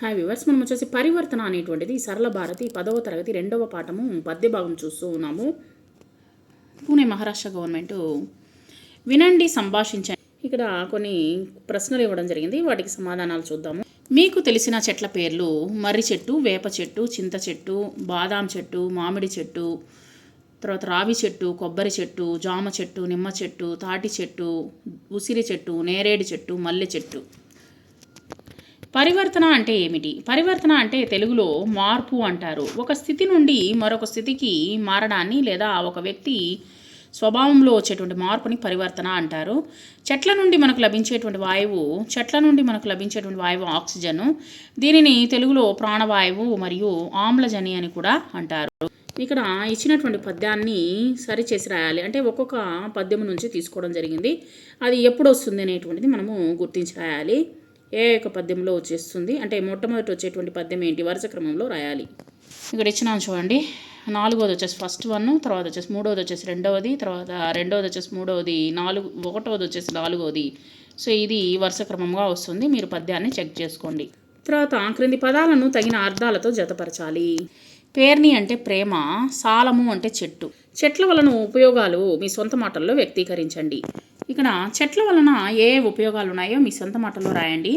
Hi viewers మనం వచ్చేసి పరివర్తన అనేటువంటిది సరళ భారతి పదవ తరగతి రెండవ పాఠము పద్య భాగం చూస్తూ ఉన్నాము. పూణే మహారాష్ట్ర గవర్నమెంట్ వినండి సంభాషించండి. ఇక్కడ కొన్ని ప్రశ్నలు ఇవ్వడం జరిగింది. వాటికి సమాధానాలు చూద్దాము. మీకు తెలిసిన చెట్ల పేర్లు మర్రి చెట్టు వేప చెట్టు చింత చెట్టు బాదాం చెట్టు మామిడి చెట్టు తర్వాత రావి చెట్టు కొబ్బరి చెట్టు జామ చెట్టు నిమ్మ చెట్టు తాటి చెట్టు ఉసిరి చెట్టు నేరేడు చెట్టు మల్లె చెట్టు. పరివర్తన అంటే ఏమిటి? పరివర్తన అంటే తెలుగులో మార్పు అంటారు. ఒక స్థితి నుండి మరొక స్థితికి మారడాన్ని లేదా ఒక వ్యక్తి స్వభావంలో వచ్చేటువంటి మార్పుని పరివర్తన అంటారు. చెట్ల నుండి మనకు లభించేటువంటి వాయువు చెట్ల నుండి మనకు లభించేటువంటి వాయువు ఆక్సిజన్ దీనిని తెలుగులో ప్రాణవాయువు మరియు ఆమ్లజని అని కూడా అంటారు. ఇక్కడ ఇచ్చినటువంటి పద్యాన్ని సరిచేసి రాయాలి. అంటే ఒక్కొక్క పద్యం నుంచి తీసుకోవడం జరిగింది. అది ఎప్పుడు వస్తుంది అనేటువంటిది మనము గుర్తించి రాయాలి. ఏ యొక్క పద్యంలో వచ్చేస్తుంది? అంటే మొట్టమొదటి వచ్చేటువంటి పద్యం ఏంటి? వరుస క్రమంలో రాయాలి. ఇక్కడ ఇచ్చినాను చూడండి నాలుగోది వచ్చేసి ఫస్ట్ వన్ తర్వాత వచ్చేసి మూడోది వచ్చేసి రెండవది తర్వాత రెండవది వచ్చేసి మూడవది నాలుగు ఒకటోది వచ్చేసి నాలుగోది సో ఇది వరుస క్రమంగా వస్తుంది. మీరు పద్యాన్ని చెక్ చేసుకోండి. తర్వాత క్రింది పదాలను తగిన అర్థాలతో జతపరచాలి. పేర్ని అంటే ప్రేమ సాలము అంటే చెట్టు. చెట్ల వలన ఉపయోగాలు మీ సొంత మాటల్లో వ్యక్తీకరించండి. ఇక్కడ చెట్ల వలన ఏ ఉపయోగాలు ఉన్నాయో మీ సొంత మాటలో రాయండి.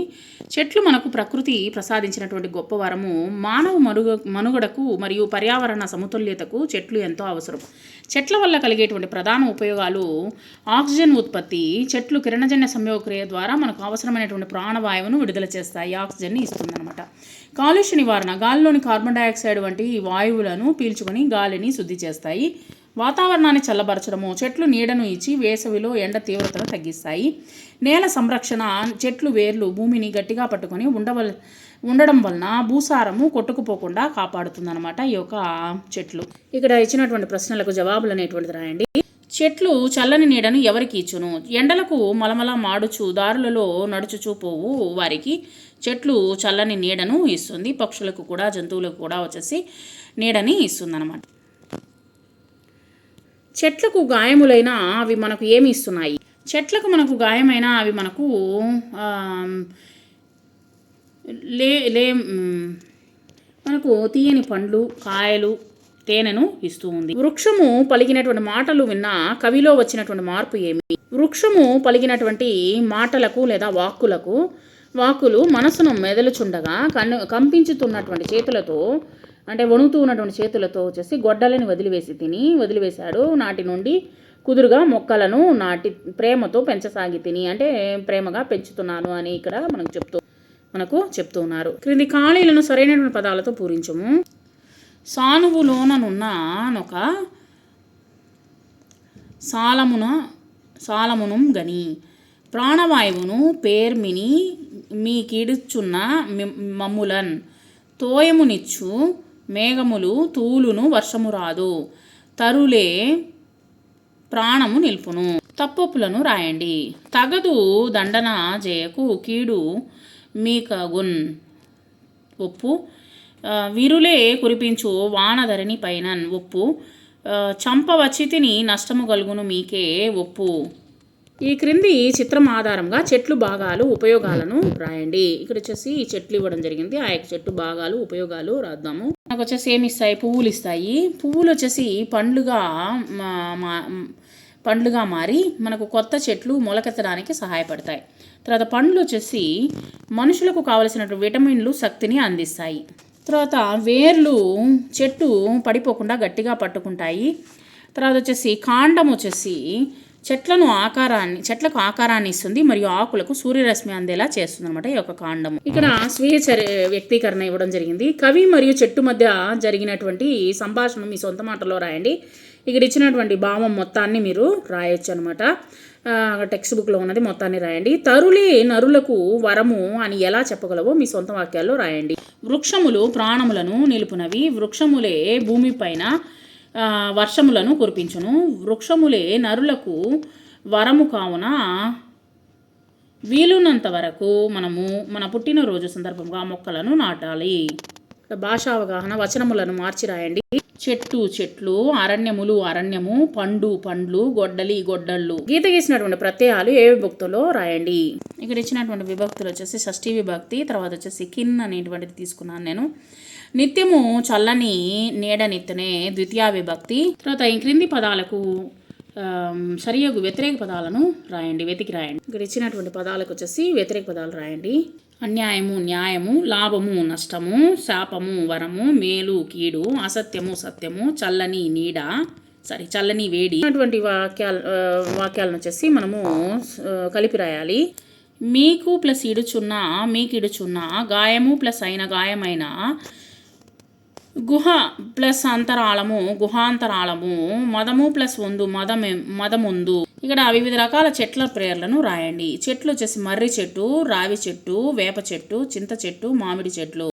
చెట్లు మనకు ప్రకృతి ప్రసాదించినటువంటి గొప్ప వరము మానవ మనుగ మనుగడకు మరియు పర్యావరణ సమతుల్యతకు చెట్లు ఎంతో అవసరం. చెట్ల వల్ల కలిగేటువంటి ప్రధాన ఉపయోగాలు ఆక్సిజన్ ఉత్పత్తి చెట్లు కిరణజన్య సంయోగక్రియ ద్వారా మనకు అవసరమైనటువంటి ప్రాణవాయువును విడుదల చేస్తాయి. ఆక్సిజన్ని ఇస్తుందన్నమాట. కాలుష్య నివారణ గాలిలోని కార్బన్ డైఆక్సైడ్ వంటి వాయువులను పీల్చుకొని గాలిని శుద్ధి చేస్తాయి. వాతావరణాన్ని చల్లబరచడము చెట్లు నీడను ఇచ్చి వేసవిలో ఎండ తీవ్రతను తగ్గిస్తాయి. నేల సంరక్షణ చెట్లు వేర్లు భూమిని గట్టిగా పట్టుకొని ఉండవల్ ఉండడం వలన భూసారము కొట్టుకుపోకుండా కాపాడుతుందన్నమాట ఈ యొక్క చెట్లు. ఇక్కడ ఇచ్చినటువంటి ప్రశ్నలకు జవాబులు అనేటువంటిది రాయండి. చెట్లు చల్లని నీడను ఎవరికి ఇచ్చును? ఎండలకు మలమల మాడుచు దారులలో నడుచుచూ పోవు వారికి చెట్లు చల్లని నీడను ఇస్తుంది. పక్షులకు కూడా జంతువులకు కూడా వచ్చేసి నీడని ఇస్తుంది చెట్లకు గాయములైన అవి మనకు ఏమి ఇస్తున్నాయి? చెట్లకు మనకు గాయమైనా అవి మనకు లే లే మనకు తీయని పండ్లు కాయలు తేనెను ఇస్తూ ఉంది. వృక్షము పలికినటువంటి మాటలు విన్న కవిలో వచ్చినటువంటి మార్పు ఏమి? వృక్షము పలికినటువంటి మాటలకు లేదా వాక్కులకు వాక్కులు మనసును మెదలుచుండగా కన్ను కంపించుతున్నటువంటి చేతులతో అంటే వణుకుతూ ఉన్నటువంటి చేతులతో వచ్చేసి గొడ్డలని వదిలివేసి తిని వదిలివేశాడు. నాటి నుండి కుదురుగా మొక్కలను నాటి ప్రేమతో పెంచసాగి తిని అంటే ప్రేమగా పెంచుతున్నాను అని ఇక్కడ మనకు చెప్తూ మనకు చెప్తూ ఉన్నారు. క్రింది ఖాళీలను సరైనటువంటి పదాలతో పూరించము. సానువులోననున్న ఒక సాలమున సాలమును గని ప్రాణవాయువును పేర్మిని మీకిడుచున్న మమ్ములన్ తోయమునిచ్చు మేఘములు తూలును వర్షము రాదు. తరులే ప్రాణము నిల్పును. తప్పొప్పులను రాయండి. తగదు దండన జయకు కీడు మీకగున్. ఒప్పు. విరులే కురిపించు వానధరిని పైన ఒప్పు. చంపవచితిని నష్టము కలుగును మీకే ఒప్పు. ఈ క్రింది చిత్రం ఆధారంగా చెట్లు భాగాలు ఉపయోగాలను రాయండి. ఇక్కడ వచ్చేసి ఈ చెట్లు ఇవ్వడం జరిగింది. ఆ యొక్క చెట్టు భాగాలు ఉపయోగాలు రాద్దాము. నాకు వచ్చేసి ఏమి ఇస్తాయి? పువ్వులు ఇస్తాయి. పువ్వులు వచ్చేసి పండ్లుగా మా- మా- పండ్లుగా మారి మనకు కొత్త చెట్లు మొలకెత్తడానికి సహాయపడతాయి. తర్వాత పండ్లు వచ్చేసి మనుషులకు కావలసిన విటమిన్లు శక్తిని అందిస్తాయి. తర్వాత వేర్లు చెట్టు పడిపోకుండా గట్టిగా పట్టుకుంటాయి. తర్వాత వచ్చేసి కాండం వచ్చేసి చెట్లను ఆకారాన్ని చెట్లకు ఆకారాన్ని ఇస్తుంది మరియు ఆకులకు సూర్యరశ్మి అందేలా చేస్తుంది అనమాట ఈ యొక్క కాండం ఇక్కడ స్వీయ వ్యక్తీకరణ ఇవ్వడం జరిగింది. కవి మరియు చెట్టు మధ్య జరిగినటువంటి సంభాషణ మీ సొంత మాటలో రాయండి. ఇక్కడ ఇచ్చినటువంటి భావం మొత్తాన్ని మీరు రాయొచ్చు అనమాట టెక్స్ట్ బుక్లో ఉన్నది మొత్తాన్ని రాయండి. తరులే నరులకు వరము అని ఎలా చెప్పగలవో మీ సొంత వాక్యాల్లో రాయండి. వృక్షములు ప్రాణములను నిలుపునవి. వృక్షములే భూమిపైన వర్షములను కురిపించును. వృక్షములే నరులకు వరము కావున వీలున్నంత వరకు మనము మన పుట్టినరోజు సందర్భంగా మొక్కలను నాటాలి. భాషా అవగాహన వచనములను మార్చి రాయండి. చెట్టు చెట్లు అరణ్యములు అరణ్యము పండు పండ్లు గొడ్డలి గొడ్డళ్ళు. గీత గీసినటువంటి ప్రత్యయాలు ఏ విభక్తులో రాయండి? ఇక్కడ ఇచ్చినటువంటి విభక్తులు వచ్చేసి షష్ఠీ విభక్తి తర్వాత వచ్చేసి కిన్ అనేటువంటిది తీసుకున్నాను నేను. నిత్యము చల్లని నీడనిత్తనే ద్వితీయ విభక్తి. తర్వాత ఈ క్రింది పదాలకు సరియగు వ్యతిరేక పదాలను రాయండి వెతికి రాయండి. ఇక్కడ ఇచ్చినటువంటి పదాలకు వచ్చేసి వ్యతిరేక పదాలు రాయండి. అన్యాయము న్యాయము లాభము నష్టము శాపము వరము మేలు కీడు అసత్యము సత్యము చల్లని నీడ సారీ చల్లని వేడి. అటువంటి వాక్యాలు వాక్యాలను వచ్చేసి మనము కలిపి రాయాలి. మీకు ప్లస్ ఇడుచున్న మీకు ఇడుచున్నా గాయము ప్లస్ అయిన గాయమైన గుహ ప్లస్ అంతరాళము గుహాంతరాళము మదము ప్లస్ వందు మదమే మదముందు. ఇక్కడ వివిధ రకాల చెట్ల పేర్లను రాయండి. చెట్లు వచ్చేసి మర్రి చెట్టు రావి చెట్టు వేప చెట్టు చింత చెట్టు మామిడి చెట్లు.